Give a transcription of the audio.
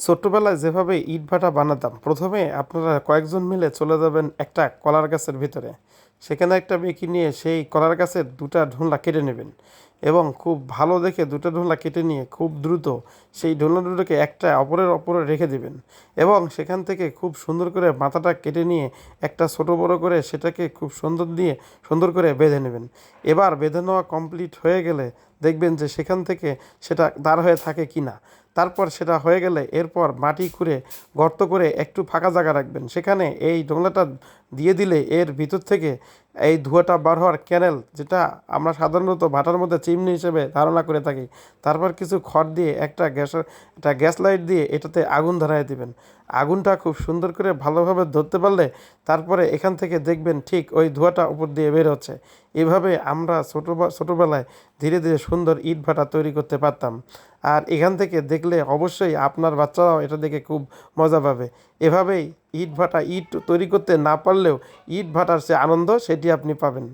ছোট্টবেলায় যেভাবে ইট ভাটা বানাতাম, প্রথমে আপনারা কয়েকজন মিলে চলে যাবেন একটা কলার গাছের ভিতরে। সেখানে একটা বেঁকি নিয়ে সেই কলার গাছের দুটা ঢোলা কেটে নেবেন এবং খুব ভালো দেখে দুটো ঢোলা কেটে নিয়ে খুব দ্রুত সেই ঢোলা দুটোকে একটা অপরের অপরে রেখে দেবেন এবং সেখান থেকে খুব সুন্দর করে মাথাটা কেটে নিয়ে একটা ছোট বড় করে সেটাকে খুব সুন্দর দিয়ে সুন্দর করে বেঁধে নেবেন। এবার বেঁধে নেওয়া কমপ্লিট হয়ে গেলে দেখবেন যে সেখান থেকে সেটা দাঁড় হয়ে থাকে কি না তারপর সেটা হয়ে গেলে এরপর মাটি খুঁড়ে গর্ত করে একটু ফাঁকা জায়গা রাখবেন। সেখানে এই ডোংলাটা দিয়ে দিলে এর ভিতর থেকে এই ধোঁয়াটা বার হওয়ার ক্যানেল যেটা আমরা সাধারণত ভাটার মধ্যে চিমনি হিসেবে ধারণা করে থাকি, তারপর কিছু খড় দিয়ে একটা গ্যাসের একটা গ্যাস লাইট দিয়ে এটাতে আগুন ধরাই দিবেন। আগুনটা খুব সুন্দর করে ভালোভাবে ধরতে পারলে তারপরে এখান থেকে দেখবেন ঠিক ওই ধোঁয়াটা উপর দিয়ে বের হচ্ছে। এভাবে আমরা ছোটো ছোটোবেলায় ধীরে ধীরে সুন্দর ইট ভাটা তৈরি করতে পারতাম। আর এখান থেকে দেখলে অবশ্যই আপনার বাচ্চারাও এটা দেখে খুব মজা পাবে। এভাবেই ইট ভাটা ইট তৈরি করতে না পারলেও ইট ভাটার সে আনন্দ সেটি আপনি পাবেন।